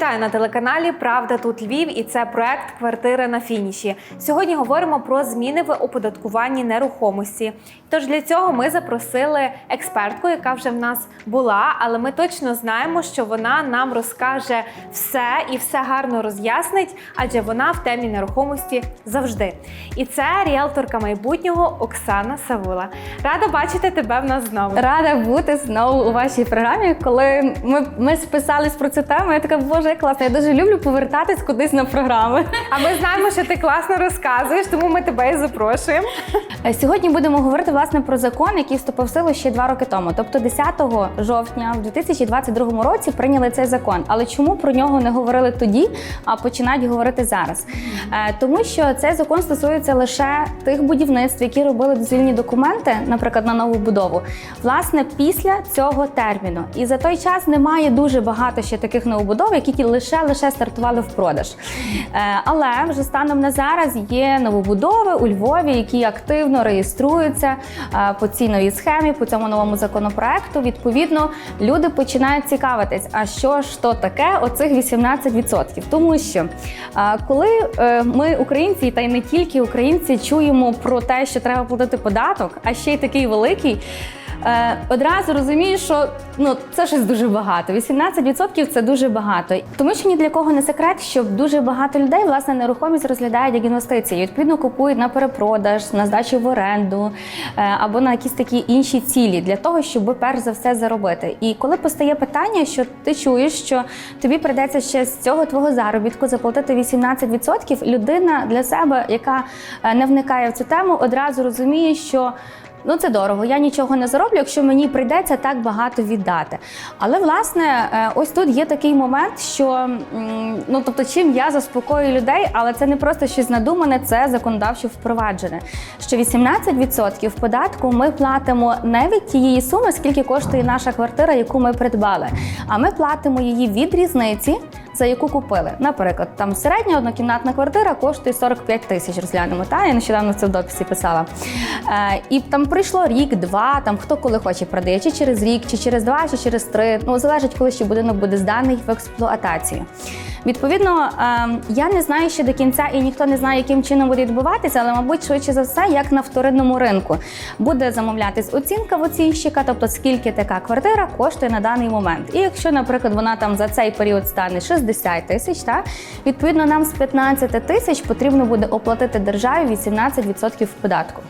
Вітаю на телеканалі Правда тут Львів і це проект Квартира на фініші. Сьогодні говоримо про зміни в оподаткуванні нерухомості. Тож для цього ми запросили експертку, яка вже в нас була, але ми точно знаємо, що вона нам розкаже все і все гарно роз'яснить, адже вона в темі нерухомості завжди. І це ріелторка майбутнього Оксана Савула. Рада бачити тебе в нас знову. Рада бути знову у вашій програмі. Коли ми, ми списались про цю тему, я така, боже, як класно. Я дуже люблю повертатись кудись на програми. А ми знаємо, що ти класно розказуєш, тому ми тебе і запрошуємо. Е, Сьогодні будемо говорити власне про закон, який вступив в силу ще два роки тому. Тобто 10 жовтня в 2022 році прийняли цей закон. Але чому про нього не говорили тоді, а починають говорити зараз? Е, Тому що цей закон стосується лише тих будівництв, які робили дозвільні документи, наприклад, на нову будову, власне, після цього терміну. І за той час немає дуже багато ще таких новобудов, які ті лише лише стартували в продаж. Е, Але вже станом на зараз є новобудови у Львові, які активно реєструються е, по цій новій схемі, по цьому новому законопроекту. Відповідно, люди починають цікавитись, а що ж то таке оцих 18%? Тому що е, коли ми, українці, та й не тільки українці, чуємо про те, що треба платити податок, а ще й такий великий. Е, одразу розумієш, що ну це щось дуже багато. 18% це дуже багато. Тому що ні для кого не секрет, що дуже багато людей власне нерухомість розглядають як інвестиції. Відповідно, купують на перепродаж, на здачу в оренду е, або на якісь такі інші цілі для того, щоб перш за все заробити. І коли постає питання, що ти чуєш, що тобі прийдеться ще з цього твого заробітку заплатити 18%, людина для себе, яка е, не вникає в цю тему, одразу розуміє, що Ну, це дорого. Я нічого не зароблю, якщо мені прийдеться так багато віддати. Але власне, е, ось тут є такий момент, що ну тобто, чим я заспокоюю людей, але це не просто щось надумане, це законодавчо впроваджене. Що 18% податку ми платимо не від тієї суми, скільки коштує наша квартира, яку ми придбали, а ми платимо її від різниці. За яку купили, наприклад, там середня однокімнатна квартира коштує 45 тисяч. Розглянемо. Та я нещодавно це в дописі писала. Е, і там прийшло рік, два. Там хто коли хоче продає, чи через рік, чи через два, чи через три. Ну залежить, коли ще будинок буде зданий в експлуатацію. Відповідно, е, я не знаю ще до кінця, і ніхто не знає, яким чином буде відбуватися, але, мабуть, швидше за все, як на вторинному ринку, буде замовлятись оцінка в оцінщика, тобто скільки така квартира коштує на даний момент. І якщо, наприклад, вона там за цей період стане 60 тисяч, та відповідно нам з 15 тисяч потрібно буде оплатити державі 18% податку.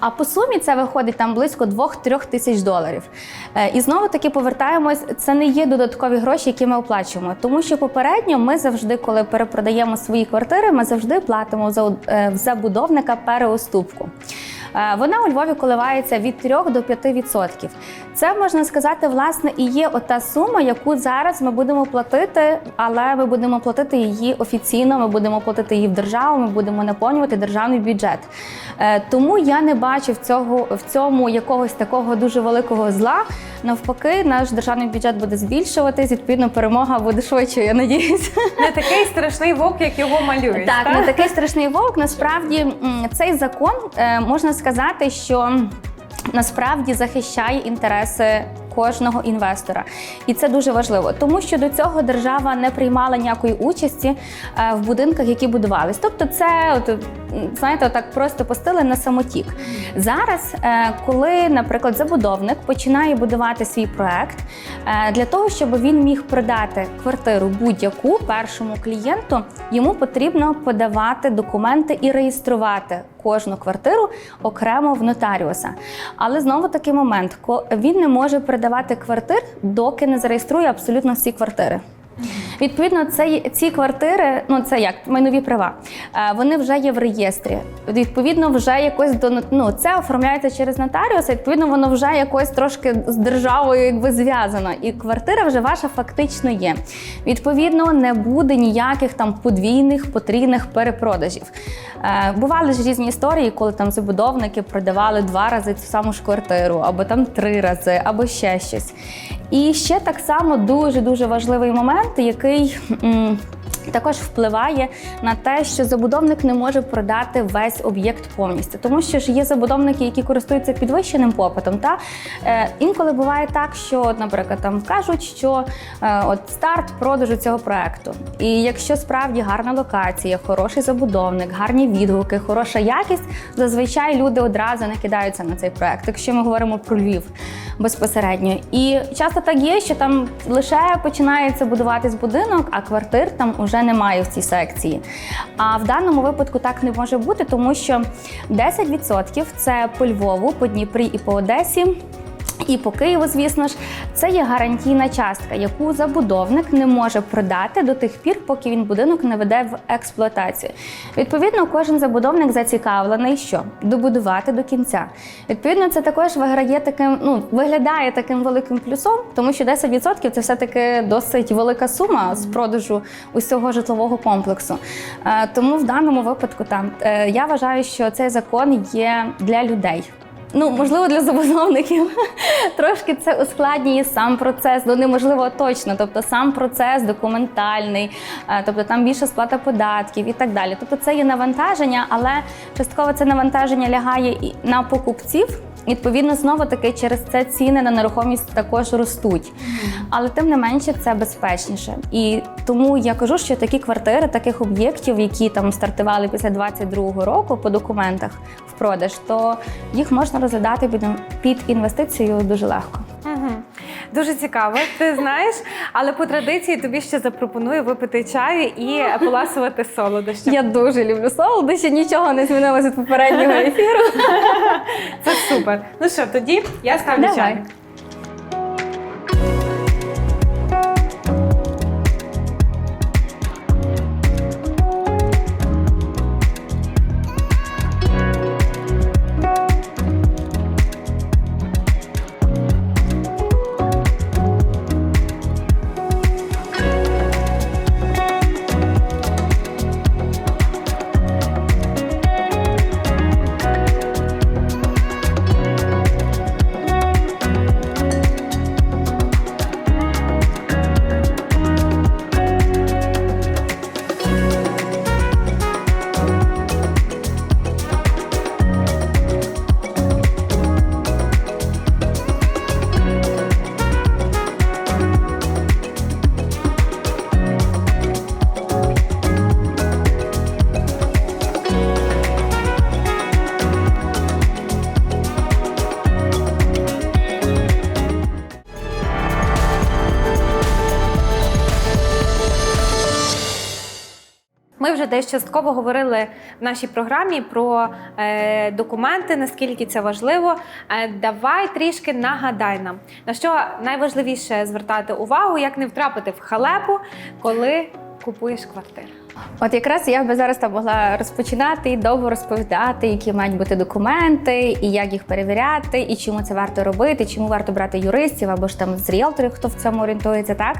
А по сумі це виходить там близько 2-3 тисяч доларів. Е, І знову таки повертаємось, це не є додаткові гроші, які ми оплачуємо. Тому що попередньо ми завжди, коли перепродаємо свої квартири, ми завжди платимо за е, забудовника переуступку. Е, Вона у Львові коливається від 3 до 5%. Це можна сказати, власне, і є ота сума, яку зараз ми будемо платити, але ми будемо платити її офіційно. Ми будемо платити її в державу. Ми будемо наповнювати державний бюджет. Е, Тому я не бачу в цього в цьому якогось такого дуже великого зла. Навпаки, наш державний бюджет буде збільшуватись. Відповідно, перемога буде швидше. Я надіюся. Не такий страшний вовк, як його малюють. Так, не такий страшний вовк. Насправді цей закон е, можна сказати, що насправді захищає інтереси. Кожного інвестора, і це дуже важливо, тому що до цього держава не приймала ніякої участі е, в будинках, які будувались. Тобто, це от знаєте, так просто постили на самотік. Зараз, е, коли, наприклад, забудовник починає будувати свій проект е, для того, щоб він міг продати квартиру будь-яку першому клієнту, йому потрібно подавати документи і реєструвати кожну квартиру окремо в нотаріуса. Але знову такий момент, він не може передавати квартир, доки не зареєструє абсолютно всі квартири. Відповідно, це, ці квартири, ну це як майнові права, е, вони вже є в реєстрі. Відповідно, вже якось до ну, це оформляється через нотаріуса. Відповідно, воно вже якось трошки з державою якби зв'язано. І квартира вже ваша фактично є. Відповідно, не буде ніяких там подвійних потрійних перепродажів. Е, бували ж різні історії, коли там забудовники продавали два рази цю саму ж квартиру, або там три рази, або ще щось. І ще так само дуже дуже важливий момент, який також впливає на те, що забудовник не може продати весь об'єкт повністю, тому що ж є забудовники, які користуються підвищеним попитом. Та е, інколи буває так, що, наприклад, там кажуть, що е, от старт продажу цього проекту. І якщо справді гарна локація, хороший забудовник, гарні відгуки, хороша якість, зазвичай люди одразу не кидаються на цей проект. Якщо ми говоримо про Львів безпосередньо. І часто так є, що там лише починається будуватись будинок, а квартир там уже немає в цій секції. А в даному випадку так не може бути, тому що 10% це по Львову, по Дніпрі і по Одесі. І по Києву, звісно ж, це є гарантійна частка, яку забудовник не може продати до тих пір, поки він будинок не веде в експлуатацію. Відповідно, кожен забудовник зацікавлений, що добудувати до кінця. Відповідно, це також виграє таким, ну виглядає таким великим плюсом, тому що 10% це все таки досить велика сума з продажу усього житлового комплексу. Е, Тому в даному випадку там е, я вважаю, що цей закон є для людей. Ну, можливо, для забудовників трошки це ускладнює сам процес. Ну, неможливо точно. Тобто сам процес документальний, е, тобто там більше сплата податків і так далі. Тобто це є навантаження, але частково це навантаження лягає і на покупців. Відповідно, знову таки через це ціни на нерухомість також ростуть. Але тим не менше це безпечніше. І тому я кажу, що такі квартири, таких об'єктів, які там стартували після 22-го року по документах в продаж, то їх можна розглядати під, під інвестицію дуже легко. Угу. Дуже цікаво, ти знаєш, але по традиції тобі ще запропоную випити чаю і поласувати солодощами. Я дуже люблю солодощі, нічого не змінилося від попереднього ефіру. Це супер. Ну що, тоді я ставлю Давай. чайник. Вже десь частково говорили в нашій програмі про е, документи, наскільки це важливо. Е, давай трішки нагадай нам, на що найважливіше звертати увагу, як не втрапити в халепу, коли купуєш квартиру. От якраз я би зараз там могла розпочинати і довго розповідати, які мають бути документи, і як їх перевіряти, і чому це варто робити, чому варто брати юристів або ж там з ріелторів, хто в цьому орієнтується, так.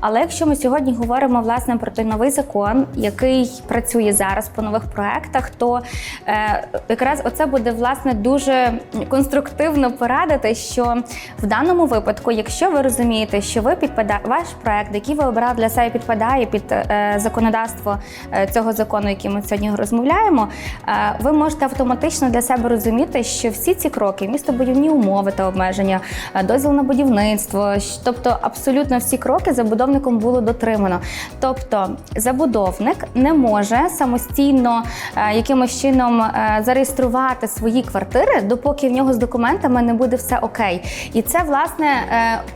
Але якщо ми сьогодні говоримо власне про той новий закон, який працює зараз по нових проектах, то е, якраз оце буде власне дуже конструктивно порадити, що в даному випадку, якщо ви розумієте, що ви підпада ваш проект, який ви обрали для себе, підпадає під е, законодавство е, цього закону, який ми сьогодні розмовляємо, е, ви можете автоматично для себе розуміти, що всі ці кроки, містобудівні умови та обмеження, е, дозвіл на будівництво, тобто абсолютно всі кроки забудовником було дотримано. Тобто забудовник не може самостійно якимось чином зареєструвати свої квартири, допоки в нього з документами не буде все окей. І це власне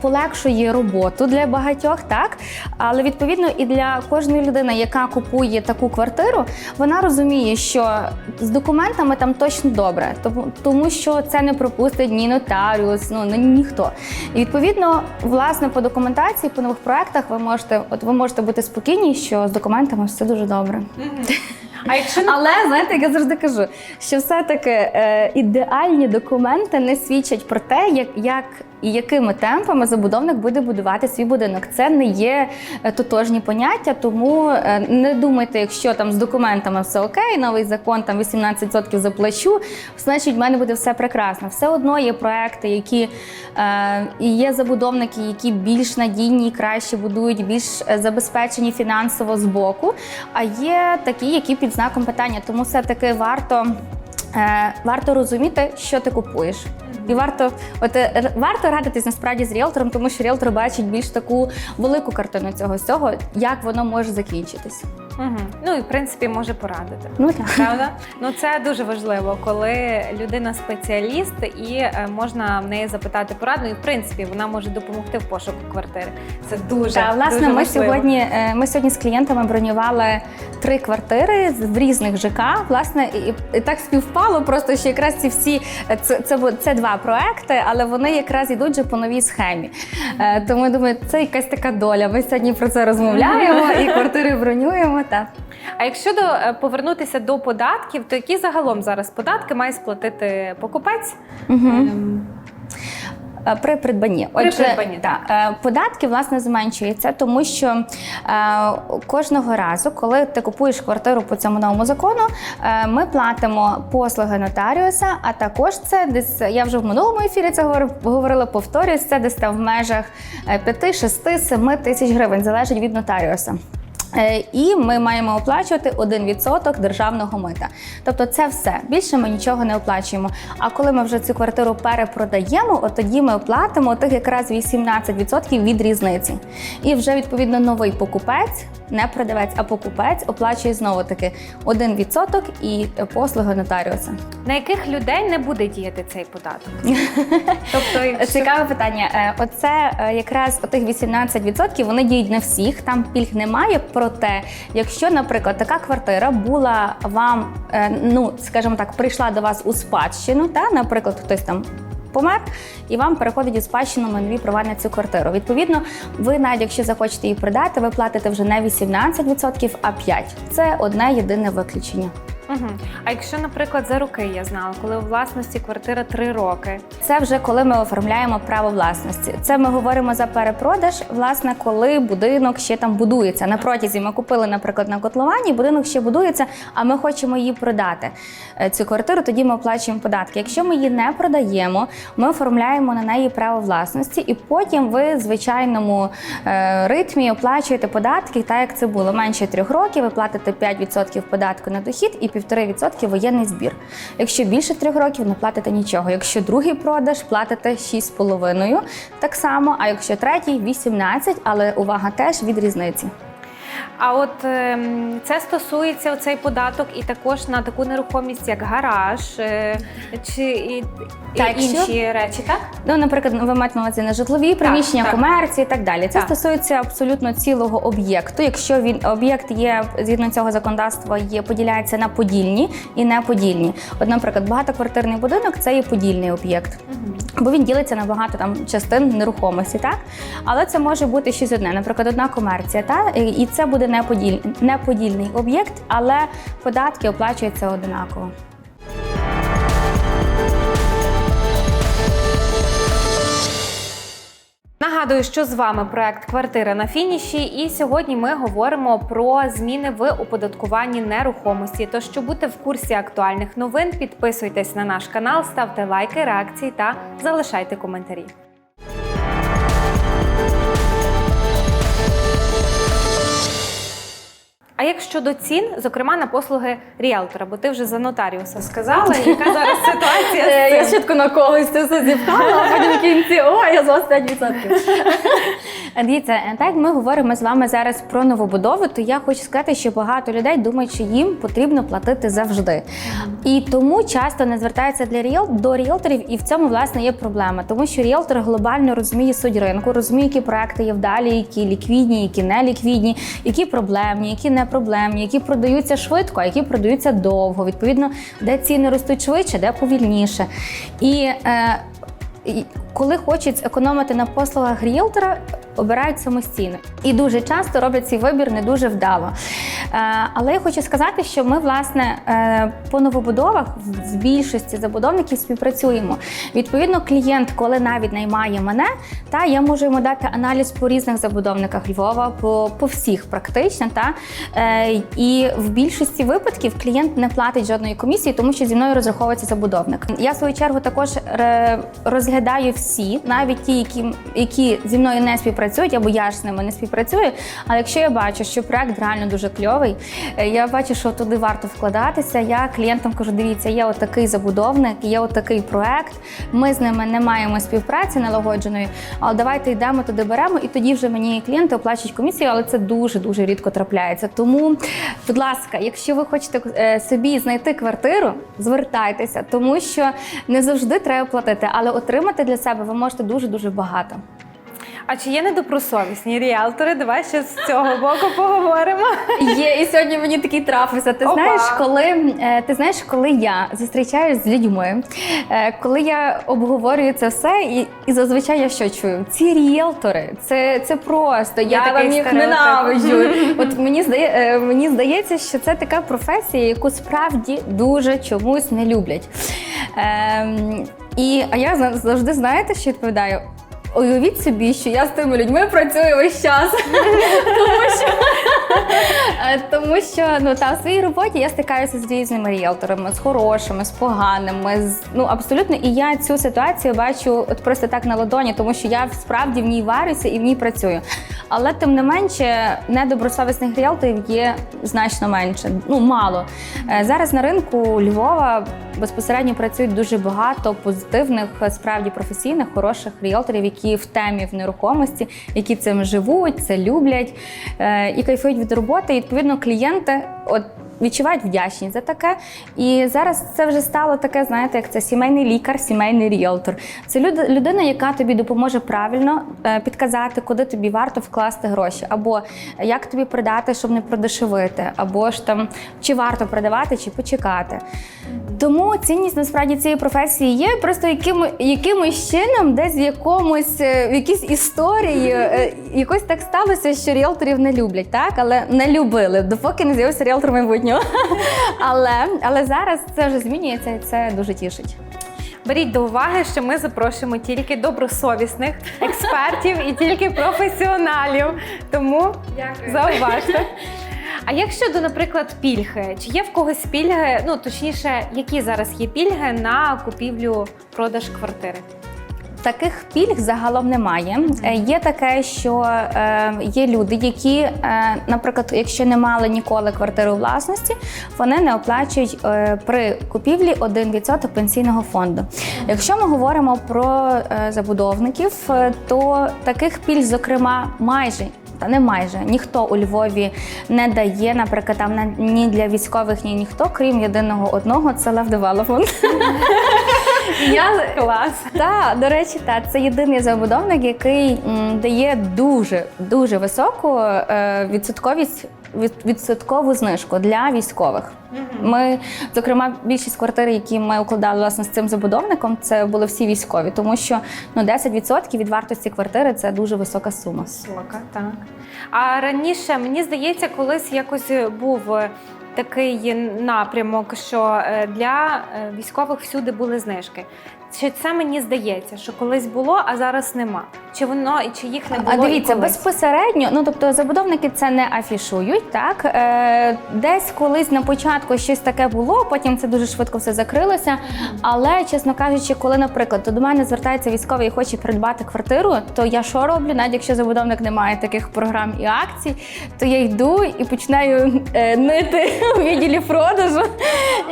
полегшує роботу для багатьох, так але відповідно і для кожної людини, яка купує таку квартиру, вона розуміє, що з документами там точно добре, тому, тому що це не пропустить ні нотаріус, ну ні- ніхто. І відповідно, власне, по документації, по нових проектах, ви можете, от ви можете бути спокійні, що з документами все дуже добре. А якщо Але знаєте, як я завжди кажу, що все-таки е, ідеальні документи не свідчать про те, як, як і якими темпами забудовник буде будувати свій будинок. Це не є е, тотожні поняття, тому е, не думайте, якщо там з документами все окей, новий закон там 18% заплачу, значить в мене буде все прекрасно. Все одно є проекти, які е, є забудовники, які більш надійні і краще будують, більш е, забезпечені фінансово з боку. А є такі, які під знаком питання. Тому все таки варто. Е, варто розуміти, що ти купуєш. І варто, от е, варто радитись насправді з ріелтором, тому що ріелтор бачить більш таку велику картину цього всього, як воно може закінчитись. Угу. Ну і в принципі може порадити. Ну так. Правда? Ну це дуже важливо, коли людина спеціаліст і е, можна в неї запитати пораду. І в принципі вона може допомогти в пошуку квартири. Це дуже Та, власне, дуже ми важливо. сьогодні, е, ми сьогодні з клієнтами бронювали три квартири в різних ЖК. Власне, і, так співпало, просто що якраз ці всі е, це, це, це два проекти, але вони якраз йдуть вже по новій схемі. Тому я думаю, це якась така доля. Ми сьогодні про це розмовляємо і квартири бронюємо. Так. А якщо до е, повернутися до податків, то які загалом зараз податки має сплатити покупець? Е, При придбанні. При придбанні, та, е, податки власне зменшуються, тому що е, кожного разу, коли ти купуєш квартиру по цьому новому закону, е, ми платимо послуги нотаріуса, а також це десь я вже в минулому ефірі це говорила, повторюсь, це десь там в межах е, 5, 6, 7 тисяч гривень, залежить від нотаріуса. Е, І ми маємо оплачувати 1% державного мита. Тобто це все. Більше ми нічого не оплачуємо. А коли ми вже цю квартиру перепродаємо, от тоді ми оплатимо тих якраз 18% від різниці. І вже відповідно новий покупець, не продавець, а покупець оплачує знову таки 1% і послуги нотаріуса. На яких людей не буде діяти цей податок? Тобто, Цікаве питання. Е, Оце е, якраз отих 18% вони діють на всіх, там пільг немає. Проте, якщо, наприклад, така квартира була вам, е, ну скажімо так, прийшла до вас у спадщину, та, наприклад, хтось там. Помер, і вам переходить у спадщину майнові права на цю квартиру. Відповідно, ви навіть якщо захочете її продати, ви платите вже не 18%, а 5%. Це одне єдине виключення. Угу. А якщо, наприклад, за роки я знала, коли у власності квартира три роки, Це вже коли ми оформляємо право власності. Це ми говоримо за перепродаж, власне, коли будинок ще там будується. На протязі ми купили, наприклад, на котловані, будинок ще будується, а ми хочемо її продати. е, Цю квартиру, тоді ми оплачуємо податки. Якщо ми її не продаємо, ми оформляємо на неї право власності, і потім ви в звичайному е, ритмі оплачуєте податки, так як це було менше трьох років. Ви платите 5% податку на дохід і 1,5% воєнний збір. Якщо більше трьох років, не платите нічого. Якщо другий продаж, платите 6,5% так само. А якщо третій 18%, але увага теж від різниці. А от ем, це стосується цей податок і також на таку нерухомість, як гараж е, чи і, і Так, що- інші речі, так? Ну, наприклад, ви маєте на увазі на житлові приміщення, так. комерції і так далі. Це Так. стосується абсолютно цілого об'єкту. Якщо він об'єкт є згідно цього законодавства, є поділяється на подільні і неподільні. От, наприклад, багатоквартирний будинок це є подільний об'єкт. Бо він ділиться на багато там частин нерухомості, так? Але це може бути щось одне, наприклад, одна комерція, та? І- і це буде неподіль... неподільний об'єкт, але податки оплачуються одинаково. Нагадую, що з вами проект Квартира на фініші, і сьогодні ми говоримо про зміни в оподаткуванні нерухомості. Тож, щоб бути в курсі актуальних новин, підписуйтесь на наш канал, ставте лайки, реакції та залишайте коментарі. А як щодо цін, зокрема на послуги ріелтора, бо ти вже за нотаріуса сказала, яка зараз ситуація з цим? Я швидко на когось це все зіпхала, а потім в кінці о, я з вас 5%. Дивіться, так як ми говоримо з вами зараз про новобудови, то я хочу сказати, що багато людей думають, що їм потрібно платити завжди. І тому часто не звертаються для ріел до ріелторів, і в цьому власне є проблема, тому що ріелтор глобально розуміє суть ринку, розуміє, які проекти є вдалі, які ліквідні, які не ліквідні, які проблемні, які не проблемні, які продаються швидко, а які продаються довго. Відповідно, де ціни ростуть швидше, де повільніше. І е, коли хочуть зекономити на послугах ріелтора, обирають самостійно і дуже часто роблять цей вибір не дуже вдало. Е, Але я хочу сказати, що ми власне е, по новобудовах в- більшості забудовників співпрацюємо. Відповідно, клієнт, коли навіть наймає мене, та я можу йому дати аналіз по різних забудовниках Львова, по, по всіх практично. Та е, і в більшості випадків клієнт не платить жодної комісії, тому що зі мною розраховується забудовник. Я в свою чергу також розглядаю всі, навіть ті, які, які зі мною не співпрацюють, або я ж з ними не співпрацюю. Але якщо я бачу, що проект реально дуже кльовий, е, я бачу, що туди варто вкладатися. Я клієнтам кажу: дивіться, є отакий забудовник, є отакий проект. Ми з ними не маємо співпраці налагодженої, але давайте йдемо туди беремо, і тоді вже мені клієнти оплачують комісію, але це дуже дуже рідко трапляється. Тому, будь ласка, якщо ви хочете е, собі знайти квартиру, звертайтеся, тому що не завжди треба платити, але отримати для себе ви можете дуже дуже багато. А чи є недобросовісні ріелтори? Давай ще з цього боку поговоримо. Є, і сьогодні мені такий трапився. Ти Опа. знаєш, коли е, ти знаєш, коли я зустрічаюсь з людьми, е, коли я обговорюю це все, і, і зазвичай я що чую? Ці ріелтори, це, це просто. Є я вам їх ненавиджу. От мені здає, е, мені здається, що це така професія, яку справді дуже чомусь не люблять. Ем, і а я завжди знаєте, що відповідаю. Уявіть собі, що я з тими людьми працюю весь час. Тому що, е, тому що ну, та, в своїй роботі я стикаюся з різними ріелторами, з хорошими, з поганими. З, ну, абсолютно. І я цю ситуацію бачу от просто так на ладоні, тому що я справді в ній варюся і в ній працюю. Але тим не менше, недобросовісних ріелторів є значно менше. Ну, мало. Е, Зараз на ринку Львова безпосередньо працюють дуже багато позитивних, е, справді професійних, хороших ріелторів, які в темі в нерухомості, які цим живуть, це люблять е, і кайфують від роботи. І, відповідно, клієнти от. Відчувають вдячність за таке, і зараз це вже стало таке, знаєте, як це сімейний лікар, сімейний ріелтор. Це людина, яка тобі допоможе правильно е, підказати, куди тобі варто вкласти гроші, або як тобі продати, щоб не продешевити, або ж там чи варто продавати, чи почекати. Тому цінність насправді цієї професії є просто яким, якимось чином, десь в якомусь е, в якійсь історії е, якось так сталося, що ріелторів не люблять, так але не любили, допоки не з'явився ріелтор майбутнього. Але, але зараз це вже змінюється, і це дуже тішить. Беріть до уваги, що ми запрошуємо тільки добросовісних експертів і тільки професіоналів. Тому зауважте. А як щодо, наприклад, пільги? Чи є в когось пільги? Ну точніше, які зараз є пільги на купівлю продаж квартири? Таких пільг загалом немає. Е, Є таке, що е, є люди, які, е, наприклад, якщо не мали ніколи квартиру у власності, вони не оплачують е, при купівлі 1% пенсійного фонду. Якщо ми говоримо про е, забудовників, е, то таких пільг, зокрема, майже. Та не майже ніхто у Львові не дає, наприклад, там ні для військових, ні ніхто, крім єдиного одного, це Лев Development. Я Клас. та до речі, та це єдиний забудовник, який м, дає дуже дуже високу е, відсотковість. від- Відсоткову знижку для військових. Ми, зокрема, більшість квартир, які ми укладали власне з цим забудовником, це були всі військові, тому що ну 10% від вартості квартири це дуже висока сума. Сока, так. А раніше, мені здається, колись якось був е, такий напрямок, що е, для е, військових всюди були знижки. Чи це мені здається, що колись було, а зараз нема? Чи воно і чи їх не було? А і дивіться, колись? безпосередньо, ну тобто забудовники це не афішують, так е, десь колись на початку щось таке було, потім це дуже швидко все закрилося. Але чесно кажучи, коли, наприклад, до мене звертається військовий і хоче придбати квартиру, то я що роблю? Навіть якщо забудовник не має таких програм і акцій, то я йду і починаю е, нити у відділі продажу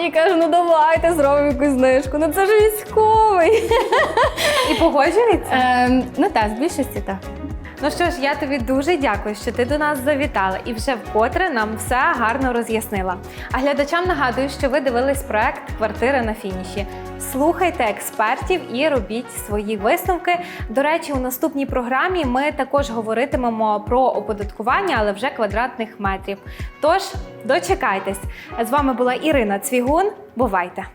і кажу: ну давайте зробимо якусь знижку. Ну це ж військовий. і погоджується? Е, ну так, з більшості так. Ну що ж, я тобі дуже дякую, що ти до нас завітала і вже вкотре нам все гарно роз'яснила. А глядачам нагадую, що ви дивились проект Квартира на фініші. Слухайте експертів і робіть свої висновки. До речі, у наступній програмі ми також говоритимемо про оподаткування, але вже квадратних метрів. Тож дочекайтесь. З вами була Ірина Цвігун. Бувайте!